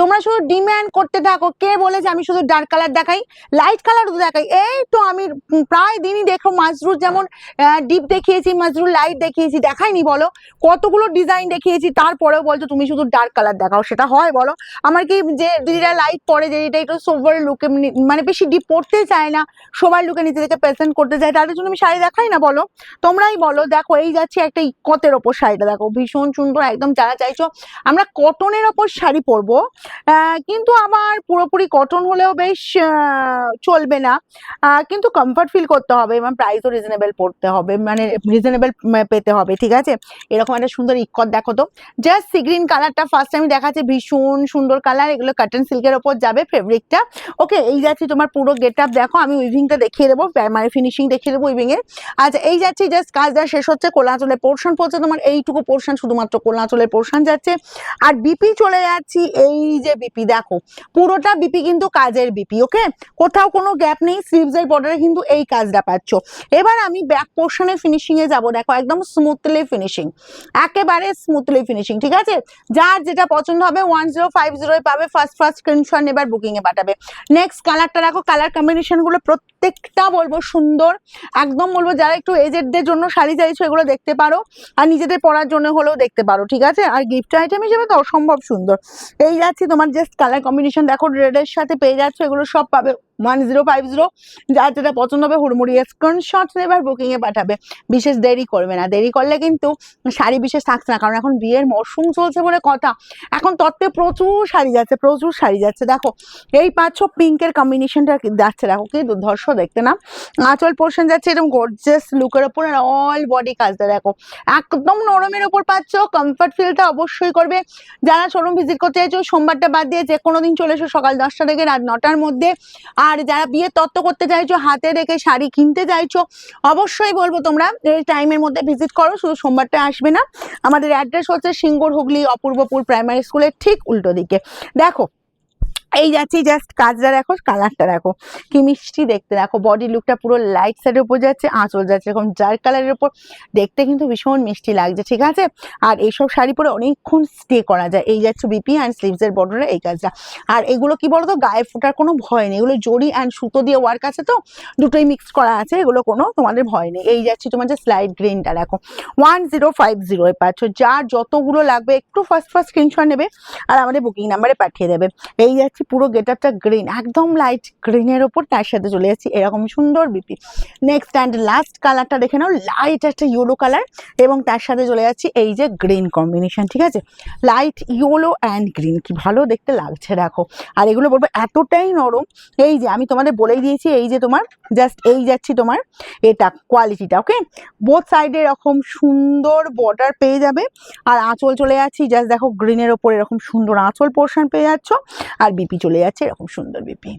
তোমরা শুধু ডিম্যান্ড করতে থাকো। কে বলেছে আমি শুধু ডার্ক কালার দেখাই? লাইট কালার তো দেখাই। এই তো আমি প্রায় দিনই দেখো মাসরুর যেমন ডিপ দেখিয়েছি মাজরুর লাইট দেখিয়েছি। দেখাইনি বলো? কতগুলো ডিজাইন দেখিয়েছি, তারপরেও বলছো তুমি শুধু ডার্ক কালার দেখাও। সেটা হয় বলো? আমার কি যে দিদিরা লাইট পরে, যে এটা একটু সোভার লুকে মানে বেশি ডিপ পড়তে চায় না, সবার লুকে নিজেদেরকে প্রেজেন্ট করতে চায়, তাদের জন্য আমি শাড়ি দেখাই না বলো? তোমরাই বলো, দেখো, এই যাচ্ছে একটা ইকতের ওপর শাড়িটা, দেখো, ভীষণ সুন্দর, একদম যারা চাইছো, আমরা কটনের ওপর শাড়ি পরবো। কিন্তু আমার পুরোপুরি কটন হলেও বেশ চলবে না। কিন্তু কমফর্ট ফিল করতে হবে এবং প্রাইসও রিজনেবল পড়তে হবে। মানে রিজনেবল পেতে হবে, ঠিক আছে? এরকম একটা সুন্দর ইকত দেখো তো। জাস্ট সি গ্রিন কালারটা ফার্স্ট আমি দেখাচ্ছি, ভীষণ সুন্দর কালার এগুলো কাটন সিল্কের ওপর যাবে ফেব্রিকটা ওকে এই যাচ্ছি তোমার পুরো গেট আপ দেখো। আমি উইভিংটা দেখিয়ে দেবো মানে ফিনিশিং দেখিয়ে দেবো উইভিং এর আচ্ছা এই যাচ্ছি জাস্ট কাজ কাজটা শেষ হচ্ছে, কোলাচলের পোর্শন পড়ছে তোমার। এইটুকু পোর্শন শুধুমাত্র কোলাচলের পোর্শন যাচ্ছে। আর বিপি চলে যাচ্ছি এই যে বিপি দেখো, পুরোটা বিপি কিন্তু কাজের বিপি ওকে কোথাও কোনো গ্যাপ নেই স্লিভস এর বর্ডারে কিন্তু এই কাজটা পাচ্ছ। এবার আমি ব্যাক পোর্শনের ফিনিশিং এ যাব, দেখো, একদম স্মুথলি ফিনিশিং একেবারে স্মুথলি ফিনিশিং ঠিক আছে? যার যেটা পছন্দ হবে ওয়ান জিরো ফাইভ জিরোয় পাবে ফার্স্ট ফার্স্ট স্ক্রিনশট এবার বুকিং এ পাঠাবে। নেক্সট কালারটা দেখো কালার কম্বিনেশনগুলো প্রত্যেকটা বলব সুন্দর, একদম বলব যারা একটু এজেডদের জন্য শাড়ি চাইছো, এগুলো দেখতে পারো, আর নিজেদের পরার জন্য হলেও দেখতে পারো, ঠিক আছে? আর গিফট আইটেম হিসেবে তো অসম্ভব সুন্দর। এই যাচ্ছি তোমার জাস্ট কালার কম্বিনেশন দেখো রেডের সাথে পেয়ে যাচ্ছ এগুলো সব পাবে। ওয়ান জিরো ফাইভ জিরো যার যেটা পছন্দ হবে হুড়মুড়িয়ে স্ক্রিনশট এবার বুকিং এ পাঠাবে। বিশেষ দেরি করবে না। দেরি করলে কিন্তু শাড়ি বিশেষ থাকছে না, কারণ এখন বিয়ের মরশুম চলছে বলে কথা। এখন তত্ত্বে প্রচুর শাড়ি যাচ্ছে, প্রচুর শাড়ি যাচ্ছে। দেখো, এই পাচ্ছ পিঙ্কের কম্বিনেশনটা যাচ্ছে। দেখো, কি দুর্ধর্ষ দেখতে না? আঁচল পোর্শন যাচ্ছে এরকম গর্জেস লুকের ওপর আর অল বডি কাজটা দেখো। একদম নরমের ওপর পাচ্ছ কমফর্ট ফিলটা অবশ্যই করবে। যারা শোরুম ভিজিট করতে চাইছো, সোমবারটা বাদ দিয়ে যে কোনো দিন চলে এসো সকাল দশটা থেকে রাত নটার মধ্যে। আর যারা বিয়ের তত্ত্ব করতে চাইছো, হাতে রেখে শাড়ি কিনতে চাইছো, অবশ্যই বলব তোমরা, এই টাইমের মধ্যে ভিজিট করো, শুধু সোমবারটা আসবে না। আমাদের অ্যাড্রেস হচ্ছে সিঙ্গুর হুগলি অপূর্বপুর প্রাইমারি স্কুলের ঠিক উল্টো দিকে। দেখো এই যাচ্ছি জাস্ট কাজটা দেখো কালারটা দেখো। কি মিষ্টি দেখতে, দেখো বডি লুকটা পুরো লাইট সাইডের উপর যাচ্ছে, আঁচল যাচ্ছে। এরকম ডার্ক কালারের উপর দেখতে কিন্তু ভীষণ মিষ্টি লাগছে, ঠিক আছে? আর এইসব শাড়ি পরে অনেকক্ষণ স্টে করা যায়। এই যাচ্ছে বিপি অ্যান্ড স্লিভসের বর্ডারে এই কাজটা। আর এগুলো কি বলতো, গায়ে ফোটার কোনো ভয় নেই। এগুলো জড়ি অ্যান্ড সুতো দিয়ে ওয়ার্ক আছে তো, দুটোই মিক্স করা আছে, এগুলো কোনো তোমাদের ভয় নেই। এই যাচ্ছি তোমার যে স্লাইড গ্রিনটা দেখো। ওয়ান জিরো ফাইভ জিরো পাচ্ছ। যার যতগুলো লাগবে, একটু ফার্স্ট ফার্স্ট স্ক্রিনশট নেবে আর আমাদের বুকিং নাম্বারে পাঠিয়ে দেবে। এই যাচ্ছি পুরো গেট আপটা গ্রিন একদম লাইট গ্রিনের ওপর তার সাথে চলে যাচ্ছি, এরকম সুন্দর বিপি নেক্সট অ্যান্ড লাস্ট কালারটা দেখে নাও লাইট একটা ইয়েলো কালার এবং তার সাথে চলে যাচ্ছি এই যে গ্রিন কম্বিনেশন ঠিক আছে? লাইট ইয়েলো অ্যান্ড গ্রিন কি ভালো দেখতে লাগছে, দেখো। আর এগুলো বলব, এতটাই নরম, এই যে আমি তোমাদের বলেই দিয়েছি, এই যে তোমার জাস্ট এই যাচ্ছি তোমার, এটা কোয়ালিটিটা ওকে বোথ সাইডে এরকম সুন্দর বর্ডার পেয়ে যাবে, আর আঁচল চলে যাচ্ছি জাস্ট দেখো গ্রিনের ওপর এরকম সুন্দর আঁচল পোর্শন পেয়ে যাচ্ছ, আর বিপি চলে যাচ্ছে এরকম সুন্দর বিপি।